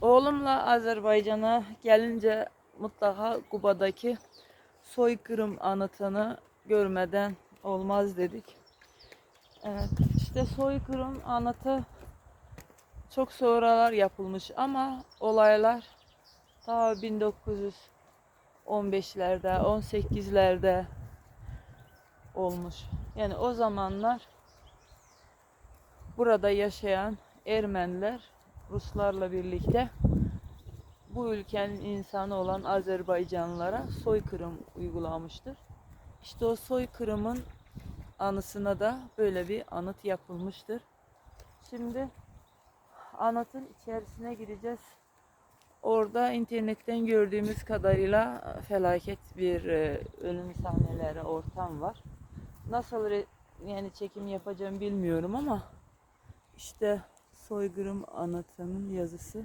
Oğlumla Azerbaycan'a gelince mutlaka Kuba'daki soykırım anıtını görmeden olmaz dedik. Evet, işte soykırım anıtı çok sonralar yapılmış ama olaylar ta 1915'lerde, 18'lerde olmuş. Yani o zamanlar burada yaşayan Ermeniler Ruslarla birlikte bu ülkenin insanı olan Azerbaycanlılara soykırım uygulamıştır. İşte o soykırımın anısına da böyle bir anıt yapılmıştır. Şimdi anıtın içerisine gireceğiz. Orada internetten gördüğümüz kadarıyla felaket bir e, ölüm sahneleri ortam var. Nasıl yani çekim yapacağım bilmiyorum ama işte soykırım anıtının yazısı